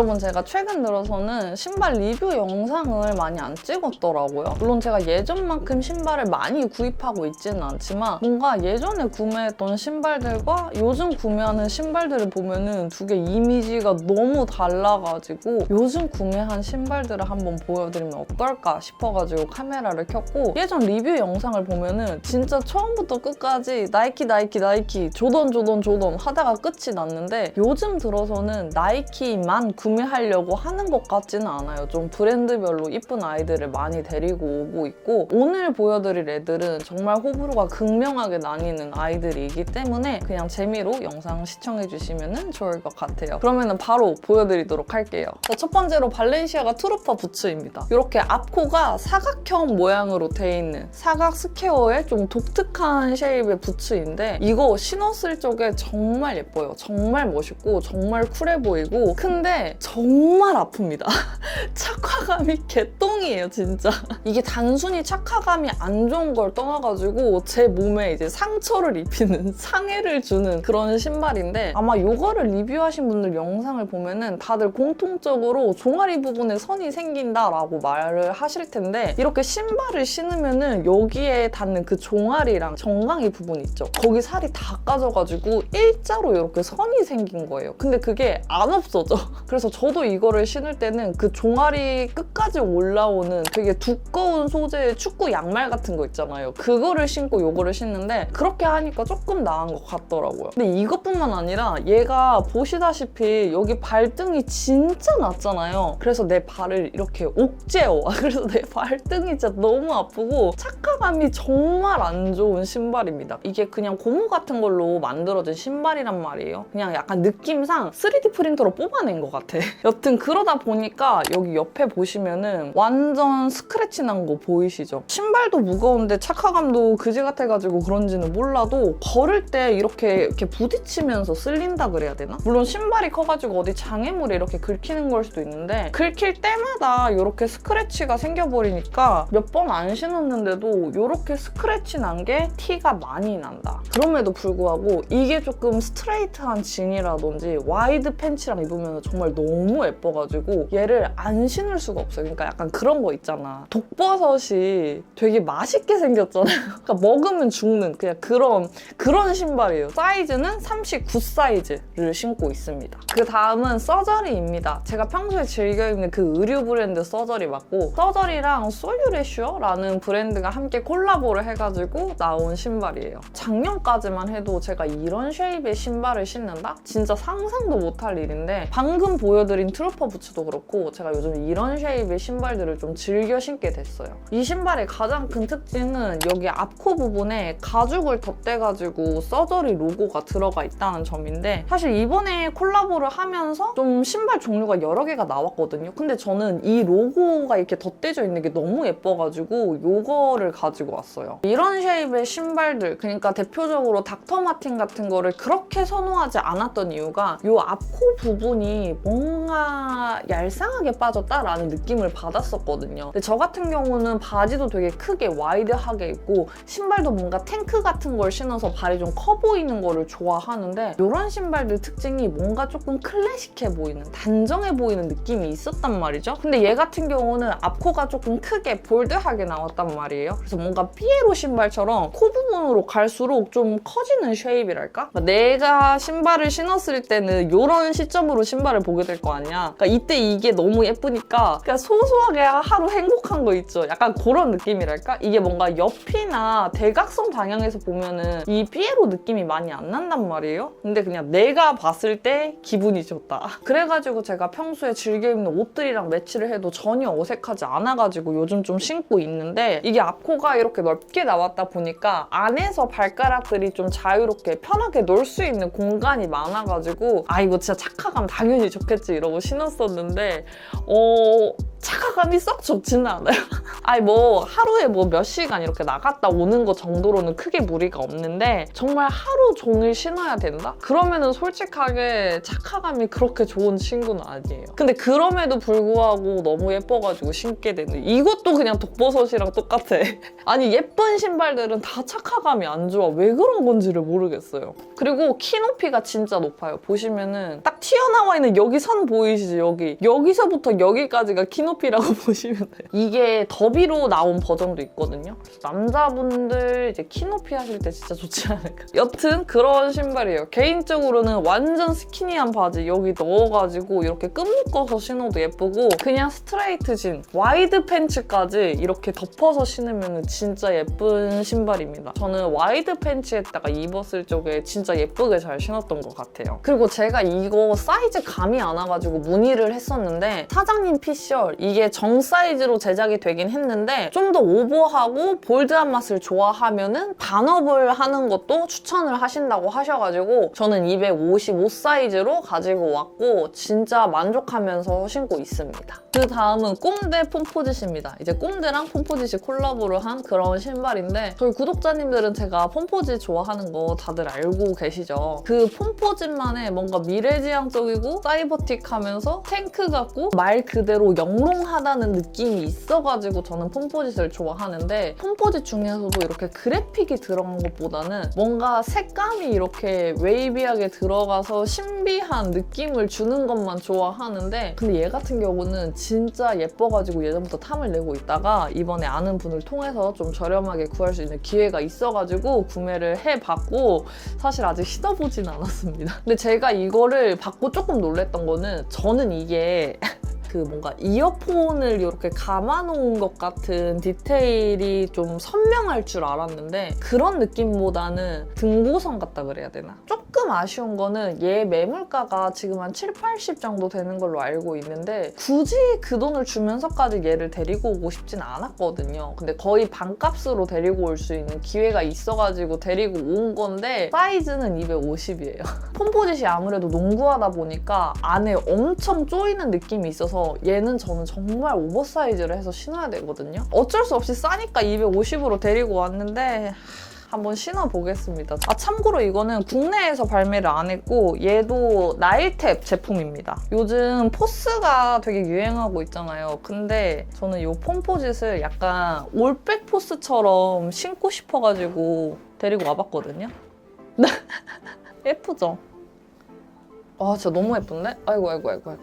여러분 제가 최근 들어서는 신발 리뷰 영상을 많이 안 찍었더라고요. 물론 제가 예전만큼 신발을 많이 구입하고 있지는 않지만 뭔가 예전에 구매했던 신발들과 요즘 구매하는 신발들을 보면은 두 개 이미지가 너무 달라가지고 요즘 구매한 신발들을 한번 보여드리면 어떨까 싶어가지고 카메라를 켰고 예전 리뷰 영상을 보면은 진짜 처음부터 끝까지 나이키 나이키 나이키 조던 조던 조던 하다가 끝이 났는데 요즘 들어서는 나이키만 구매 하려고 하는 것 같지는 않아요. 좀 브랜드별로 이쁜 아이들을 많이 데리고 오고 있고 오늘 보여드릴 애들은 정말 호불호가 극명하게 나뉘는 아이들이기 때문에 그냥 재미로 영상 시청해주시면 좋을 것 같아요. 그러면 바로 보여드리도록 할게요. 자, 첫 번째로 발렌시아가 트루퍼 부츠입니다. 이렇게 앞코가 사각형 모양으로 돼 있는 사각 스퀘어의 좀 독특한 쉐입의 부츠인데 이거 신었을 적에 정말 예뻐요. 정말 멋있고 정말 쿨해 보이고 근데 정말 아픕니다. 착화감이 개똥이에요, 진짜. 이게 단순히 착화감이 안 좋은 걸 떠나가지고 제 몸에 이제 상처를 입히는 상해를 주는 그런 신발인데 아마 이거를 리뷰하신 분들 영상을 보면은 다들 공통적으로 종아리 부분에 선이 생긴다라고 말을 하실 텐데 이렇게 신발을 신으면은 여기에 닿는 그 종아리랑 정강이 부분 있죠. 거기 살이 다 까져가지고 일자로 이렇게 선이 생긴 거예요. 근데 그게 안 없어져. 그래서 저도 이거를 신을 때는 그 종아리 끝까지 올라오는 되게 두꺼운 소재의 축구 양말 같은 거 있잖아요. 그거를 신고 요거를 신는데 그렇게 하니까 조금 나은 것 같더라고요. 근데 이것뿐만 아니라 얘가 보시다시피 여기 발등이 진짜 낮잖아요. 그래서 내 발을 이렇게 옥죄어. 그래서 내 발등이 진짜 너무 아프고 착화감이 정말 안 좋은 신발입니다. 이게 그냥 고무 같은 걸로 만들어진 신발이란 말이에요. 그냥 약간 느낌상 3D 프린터로 뽑아낸 것 같아. 여튼 그러다 보니까 여기 옆에 보시면은 완전 스크래치 난 거 보이시죠? 신발도 무거운데 착화감도 그지 같아가지고 그런지는 몰라도 걸을 때 이렇게 이렇게 부딪히면서 쓸린다 그래야 되나? 물론 신발이 커가지고 어디 장애물에 이렇게 긁히는 걸 수도 있는데 긁힐 때마다 이렇게 스크래치가 생겨버리니까 몇 번 안 신었는데도 이렇게 스크래치 난 게 티가 많이 난다. 그럼에도 불구하고 이게 조금 스트레이트한 진이라든지 와이드 팬츠랑 입으면 정말 너무 예뻐가지고 얘를 안 신을 수가 없어요. 그러니까 약간 그런 거 있잖아. 독버섯이 되게 맛있게 생겼잖아요. 그러니까 먹으면 죽는 그냥 그런 그런 신발이에요. 사이즈는 39 사이즈를 신고 있습니다. 그 다음은 서저리입니다. 제가 평소에 즐겨 입는 그 의류 브랜드 서저리 맞고 서저리랑 솔유레슈어라는 브랜드가 함께 콜라보를 해가지고 나온 신발이에요. 작년까지만 해도 제가 이런 쉐입의 신발을 신는다? 진짜 상상도 못할 일인데 방금 보 여드린 트루퍼 부츠도 그렇고 제가 요즘 이런 쉐입의 신발들을 좀 즐겨 신게 됐어요. 이 신발의 가장 큰 특징은 여기 앞코 부분에 가죽을 덧대가지고 서저리 로고가 들어가 있다는 점인데 사실 이번에 콜라보를 하면서 좀 신발 종류가 여러 개가 나왔거든요. 근데 저는 이 로고가 이렇게 덧대져 있는 게 너무 예뻐가지고 이거를 가지고 왔어요. 이런 쉐입의 신발들 그러니까 대표적으로 닥터 마틴 같은 거를 그렇게 선호하지 않았던 이유가 이 앞코 부분이 뭔가 얄쌍하게 빠졌다라는 느낌을 받았었거든요. 근데 저 같은 경우는 바지도 되게 크게 와이드하게 입고 신발도 뭔가 탱크 같은 걸 신어서 발이 좀 커 보이는 거를 좋아하는데 이런 신발들 특징이 뭔가 조금 클래식해 보이는 단정해 보이는 느낌이 있었단 말이죠. 근데 얘 같은 경우는 앞코가 조금 크게 볼드하게 나왔단 말이에요. 그래서 뭔가 피에로 신발처럼 코 부분으로 갈수록 좀 커지는 쉐입이랄까? 내가 신발을 신었을 때는 이런 시점으로 신발을 보게 될 거 아니야. 그러니까 이때 이게 너무 예쁘니까 그냥 소소하게 하루 행복한 거 있죠. 약간 그런 느낌이랄까? 이게 뭔가 옆이나 대각선 방향에서 보면은 이 피에로 느낌이 많이 안 난단 말이에요. 근데 그냥 내가 봤을 때 기분이 좋다. 그래가지고 제가 평소에 즐겨 입는 옷들이랑 매치를 해도 전혀 어색하지 않아가지고 요즘 좀 신고 있는데 이게 앞코가 이렇게 넓게 나왔다 보니까 안에서 발가락들이 좀 자유롭게 편하게 놀 수 있는 공간이 많아가지고 아 이거 진짜 착화감 당연히 좋겠 지 이러고 신었었는데 어 착화감이 썩 좋지는 않아요. 아니 뭐 하루에 뭐 몇 시간 이렇게 나갔다 오는 거 정도로는 크게 무리가 없는데 정말 하루 종일 신어야 된다? 그러면은 솔직하게 착화감이 그렇게 좋은 친구는 아니에요. 근데 그럼에도 불구하고 너무 예뻐가지고 신게 되는 이것도 그냥 독버섯이랑 똑같아. 아니 예쁜 신발들은 다 착화감이 안 좋아. 왜 그런 건지를 모르겠어요. 그리고 키 높이가 진짜 높아요. 보시면은 딱 튀어나와 있는 여기 선 보이시죠? 여기. 여기서부터 여기까지가 키 높이 라고 보시면 돼요. 이게 더비로 나온 버전도 있거든요. 남자분들 이제 키 높이 하실 때 진짜 좋지 않을까. 여튼 그런 신발이에요. 개인적으로는 완전 스키니한 바지 여기 넣어가지고 이렇게 끈 묶어서 신어도 예쁘고 그냥 스트레이트 진, 와이드 팬츠까지 이렇게 덮어서 신으면 진짜 예쁜 신발입니다. 저는 와이드 팬츠에다가 입었을 적에 진짜 예쁘게 잘 신었던 것 같아요. 그리고 제가 이거 사이즈 감이 안 와가지고 문의를 했었는데 사장님 피셜 이게 정 사이즈로 제작이 되긴 했는데 좀 더 오버하고 볼드한 맛을 좋아하면은 반업을 하는 것도 추천을 하신다고 하셔가지고 저는 255 사이즈로 가지고 왔고 진짜 만족하면서 신고 있습니다. 그 다음은 꼼데 폼포짓입니다. 이제 꼼데랑 폼포짓이 콜라보를 한 그런 신발인데 저희 구독자님들은 제가 폼포짓 좋아하는 거 다들 알고 계시죠? 그 폼포짓만의 뭔가 미래지향적이고 사이버틱하면서 탱크 같고 말 그대로 영 롱하다는 느낌이 있어가지고 저는 폼포짓을 좋아하는데 폼포짓 중에서도 이렇게 그래픽이 들어간 것보다는 뭔가 색감이 이렇게 웨이비하게 들어가서 신비한 느낌을 주는 것만 좋아하는데 근데 얘 같은 경우는 진짜 예뻐가지고 예전부터 탐을 내고 있다가 이번에 아는 분을 통해서 좀 저렴하게 구할 수 있는 기회가 있어가지고 구매를 해봤고 사실 아직 신어보진 않았습니다. 근데 제가 이거를 받고 조금 놀랬던 거는 저는 이게 그 뭔가 이어폰을 이렇게 감아놓은 것 같은 디테일이 좀 선명할 줄 알았는데 그런 느낌보다는 등고선 같다 그래야 되나? 조금 아쉬운 거는 얘 매물가가 지금 한 7, 80 정도 되는 걸로 알고 있는데 굳이 그 돈을 주면서까지 얘를 데리고 오고 싶진 않았거든요. 근데 거의 반값으로 데리고 올 수 있는 기회가 있어가지고 데리고 온 건데 사이즈는 250이에요. 폼포짓이 아무래도 농구하다 보니까 안에 엄청 쪼이는 느낌이 있어서 얘는 저는 정말 오버사이즈를 해서 신어야 되거든요. 어쩔 수 없이 싸니까 250으로 데리고 왔는데 한번 신어보겠습니다. 아 참고로 이거는 국내에서 발매를 안 했고 얘도 나일탭 제품입니다. 요즘 포스가 되게 유행하고 있잖아요. 근데 저는 이 폼포짓을 약간 올백 포스처럼 신고 싶어가지고 데리고 와봤거든요. 예쁘죠? 아 진짜 너무 예쁜데? 아이고 아이고 아이고 아이고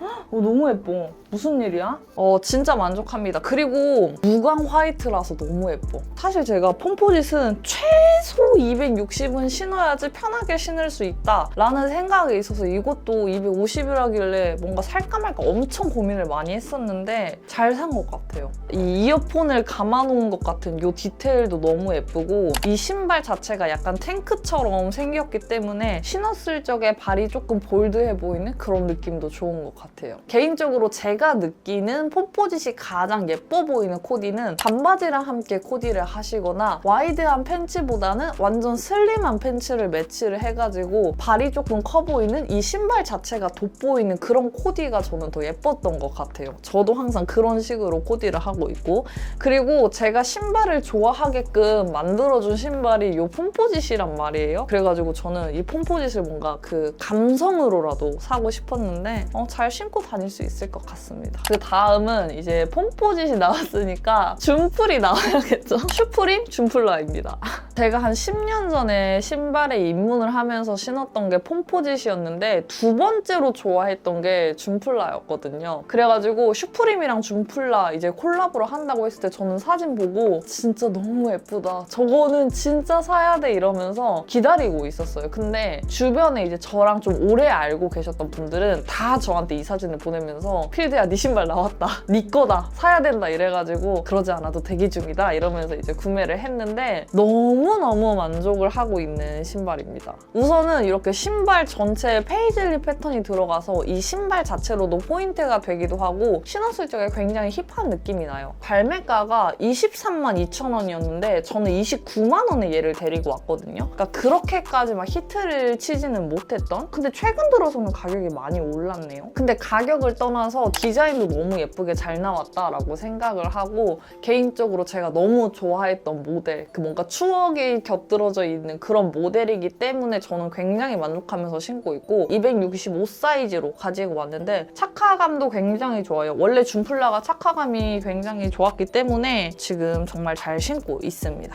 어, 너무 예뻐. 무슨 일이야? 어, 진짜 만족합니다. 그리고 무광 화이트라서 너무 예뻐. 사실 제가 폼포짓은 최소 260은 신어야지 편하게 신을 수 있다 라는 생각이 있어서 이것도 250이라길래 뭔가 살까 말까 엄청 고민을 많이 했었는데 잘 산 것 같아요. 이 이어폰을 감아놓은 것 같은 이 디테일도 너무 예쁘고 이 신발 자체가 약간 탱크처럼 생겼기 때문에 신었을 적에 발이 조금 볼드해 보이는 그런 느낌도 좋은 것 같아요. 개인적으로 제가 느끼는 폼포짓이 가장 예뻐 보이는 코디는 반바지랑 함께 코디를 하시거나 와이드한 팬츠보다는 완전 슬림한 팬츠를 매치를 해가지고 발이 조금 커 보이는 이 신발 자체가 돋보이는 그런 코디가 저는 더 예뻤던 것 같아요. 저도 항상 그런 식으로 코디를 하고 있고 그리고 제가 신발을 좋아하게끔 만들어준 신발이 이 폼포짓이란 말이에요. 그래가지고 저는 이 폼포짓을 뭔가 그 감성으로라도 사고 싶었는데 어, 잘 신고 다닐 수 있을 것 같습니다. 그 다음은 이제 폼포짓이 나왔으니까 줌플이 나와야겠죠? 슈프림 줌플라입니다. 제가 한 10년 전에 신발에 입문을 하면서 신었던 게 폼포짓이었는데 두 번째로 좋아했던 게 줌플라였거든요. 그래가지고 슈프림이랑 줌플라 이제 콜라보를 한다고 했을 때 저는 사진 보고 진짜 너무 예쁘다. 저거는 진짜 사야 돼 이러면서 기다리고 있었어요. 근데 주변에 이제 저랑 좀 오래 알고 계셨던 분들은 다 저한테 이 사진을 보내면서 필드야 네 신발 나왔다. 네 거다. 사야 된다 이래가지고 그러지 않아도 대기 중이다 이러면서 이제 구매를 했는데 너무너무 만족을 하고 있는 신발입니다. 우선은 이렇게 신발 전체에 페이즐리 패턴이 들어가서 이 신발 자체로도 포인트가 되기도 하고 신었을 적에 굉장히 힙한 느낌이 나요. 발매가가 23만 2천 원이었는데 저는 29만 원에 얘를 데리고 왔거든요. 그러니까 그렇게까지 막 히트를 치지는 못했던 근데 최근 들어서는 가격이 많이 올랐네요. 근데 가격을 떠나서 디자인도 너무 예쁘게 잘 나왔다라고 생각을 하고 개인적으로 제가 너무 좋아했던 모델, 그 뭔가 추억이 곁들어져 있는 그런 모델이기 때문에 저는 굉장히 만족하면서 신고 있고 265 사이즈로 가지고 왔는데 착화감도 굉장히 좋아요. 원래 줌플라가 착화감이 굉장히 좋았기 때문에 지금 정말 잘 신고 있습니다.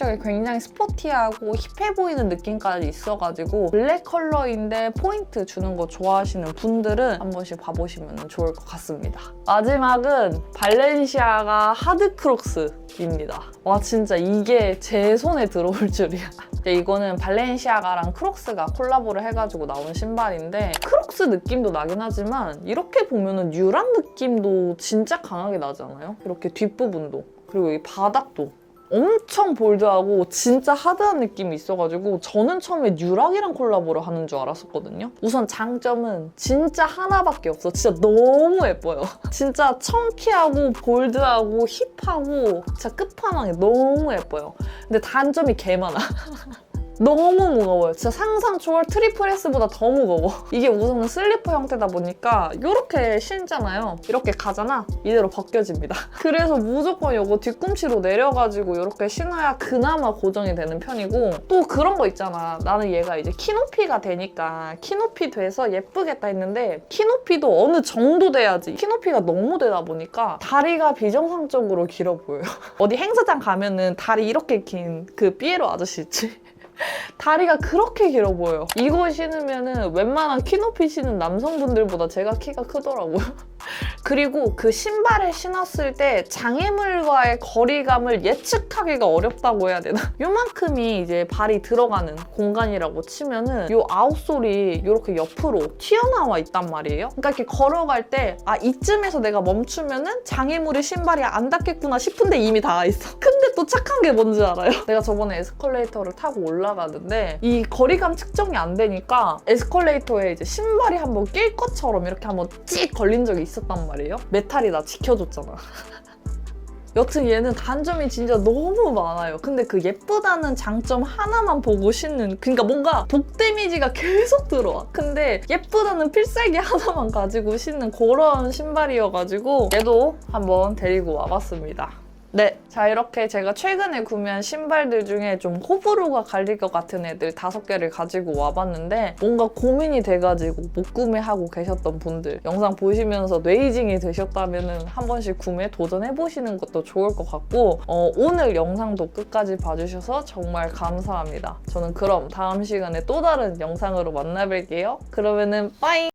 적에 굉장히 스포티하고 힙해 보이는 느낌까지 있어가지고 블랙 컬러인데 포인트 주는 거 좋아하시는 분들은 한 번씩 봐보시면 좋을 것 같습니다. 마지막은 발렌시아가 하드 크록스입니다. 와 진짜 이게 제 손에 들어올 줄이야. 이거는 발렌시아가랑 크록스가 콜라보를 해가지고 나온 신발인데 크록스 느낌도 나긴 하지만 이렇게 보면은 뉴란 느낌도 진짜 강하게 나잖아요. 이렇게 뒷부분도 그리고 이 바닥도 엄청 볼드하고 진짜 하드한 느낌이 있어가지고 저는 처음에 뉴락이랑 콜라보를 하는 줄 알았었거든요. 우선 장점은 진짜 하나밖에 없어. 진짜 너무 예뻐요. 진짜 청키하고 볼드하고 힙하고 진짜 끝판왕이 너무 예뻐요. 근데 단점이 개 많아. 너무 무거워요. 진짜 상상 초월 트리플 S보다 더 무거워. 이게 우선은 슬리퍼 형태다 보니까 이렇게 신잖아요. 이렇게 가잖아. 이대로 벗겨집니다. 그래서 무조건 이거 뒤꿈치로 내려가지고 이렇게 신어야 그나마 고정이 되는 편이고 또 그런 거 있잖아. 나는 얘가 이제 키 높이가 되니까 키 높이 돼서 예쁘겠다 했는데 키 높이도 어느 정도 돼야지. 키 높이가 너무 되다 보니까 다리가 비정상적으로 길어 보여요. 어디 행사장 가면은 다리 이렇게 긴 그 삐에로 아저씨 있지? 다리가 그렇게 길어 보여요. 이거 신으면은 웬만한 키 높이 신은 남성분들보다 제가 키가 크더라고요. 그리고 그 신발을 신었을 때 장애물과의 거리감을 예측하기가 어렵다고 해야 되나? 요만큼이 이제 발이 들어가는 공간이라고 치면은 요 아웃솔이 이렇게 옆으로 튀어나와 있단 말이에요. 그러니까 이렇게 걸어갈 때 아 이쯤에서 내가 멈추면은 장애물이 신발이 안 닿겠구나 싶은데 이미 닿아 있어. 근데 또 착한 게 뭔지 알아요? 내가 저번에 에스컬레이터를 타고 올라가는데 이 거리감 측정이 안 되니까 에스컬레이터에 이제 신발이 한번 낄 것처럼 이렇게 한번 찍 걸린 적이 있었단 말이에요. 메탈이 나 지켜줬잖아. 여튼 얘는 단점이 진짜 너무 많아요. 근데 그 예쁘다는 장점 하나만 보고 신는 그러니까 뭔가 독 데미지가 계속 들어와. 근데 예쁘다는 필살기 하나만 가지고 신는 그런 신발이어가지고 얘도 한번 데리고 와봤습니다. 네, 자 이렇게 제가 최근에 구매한 신발들 중에 좀 호불호가 갈릴 것 같은 애들 다섯 개를 가지고 와봤는데 뭔가 고민이 돼가지고 못 구매하고 계셨던 분들 영상 보시면서 뇌이징이 되셨다면 한 번씩 구매 도전해보시는 것도 좋을 것 같고 어, 오늘 영상도 끝까지 봐주셔서 정말 감사합니다. 저는 그럼 다음 시간에 또 다른 영상으로 만나뵐게요. 그러면은 빠잉!